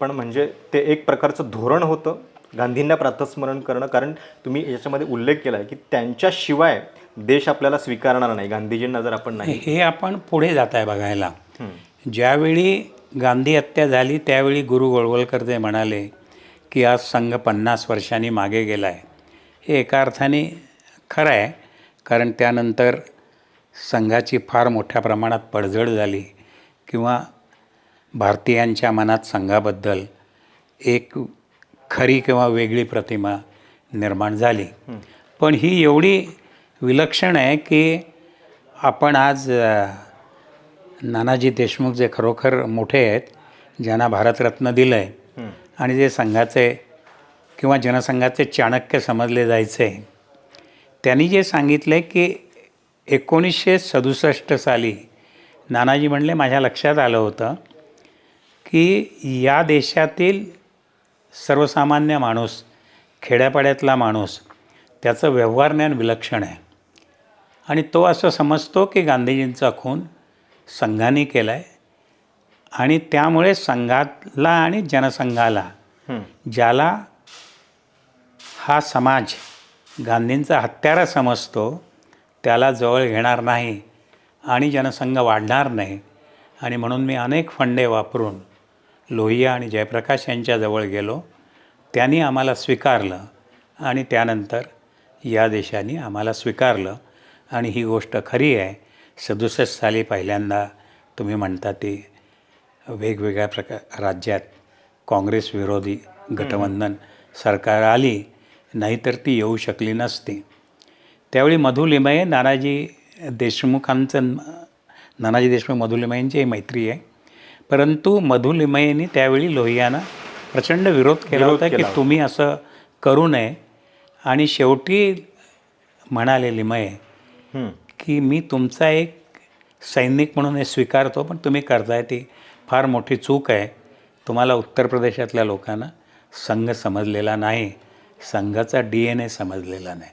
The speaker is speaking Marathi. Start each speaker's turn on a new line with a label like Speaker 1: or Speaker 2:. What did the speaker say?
Speaker 1: पण म्हणजे ते एक प्रकारचं धोरण होतं गांधींना प्रातस्मरण करणं कारण तुम्ही याच्यामध्ये उल्लेख केला आहे की त्यांच्याशिवाय देश आपल्याला स्वीकारणार नाही. गांधीजींना जर आपण नाही
Speaker 2: हे आपण पुढे जात आहे बघायला. ज्यावेळी गांधी हत्या झाली त्यावेळी गुरु गोळवलकर ते म्हणाले की आज संघ पन्नास वर्षांनी मागे गेला आहे हे एका अर्थाने खरं आहे कारण त्यानंतर संघाची फार मोठ्या प्रमाणात पडझड झाली किंवा भारतीयांच्या मनात संघाबद्दल एक खरी किंवा वेगळी प्रतिमा निर्माण झाली पण ही एवढी विलक्षण आहे की आपण आज नानाजी देशमुख जे खरोखर मोठे आहेत ज्यांना भारतरत्न दिलं आहे. आणि जे संघाचे किंवा जनसंघाचे चाणक्य समजले जायचे त्यांनी जे सांगितलं आहे की एकोणीसशे सदुसष्ट साली नानाजी म्हणले माझ्या लक्षात आलं होतं की या देशातील सर्वसामान्य माणूस खेड्यापाड्यातला माणूस त्याचं व्यवहार ज्ञान विलक्षण आहे आणि तो असं समजतो की गांधीजींचा खून संघाने केला आहे आणि त्यामुळे संघाला आणि जनसंघाला. ज्याला हा समाज गांधींचा हत्यारा समजतो त्याला जवळ घेणार नाही आणि जनसंघ वाढणार नाही आणि म्हणून मी अनेक फंडे वापरून लोहिया आणि जयप्रकाश यांच्याजवळ गेलो. त्यांनी आम्हाला स्वीकारलं आणि त्यानंतर या देशाने आम्हाला स्वीकारलं. आणि ही गोष्ट खरी आहे. सदुसष्ट साली पहिल्यांदा तुम्ही म्हणता ती वेगवेगळ्या प्रकार राज्यात काँग्रेस विरोधी गठबंधन सरकार आली नाहीतर ती येऊ शकली नसती. त्यावेळी मधुलिमये नानाजी देशमुखांचं नानाजी देशमुख मधुलिमयांची मैत्री आहे. परंतु मधु लिमयेंनी त्यावेळी लोहियांना प्रचंड विरोध केला होता की. तुम्ही असं करू नये आणि शेवटी म्हणाले लिमये. की मी तुमचा एक सैनिक म्हणून हे स्वीकारतो पण तुम्ही करताय ती फार मोठी चूक आहे तुम्हाला उत्तर प्रदेशातल्या लोकांना संघ समजलेला नाही संघाचा डी एन ए समजलेला नाही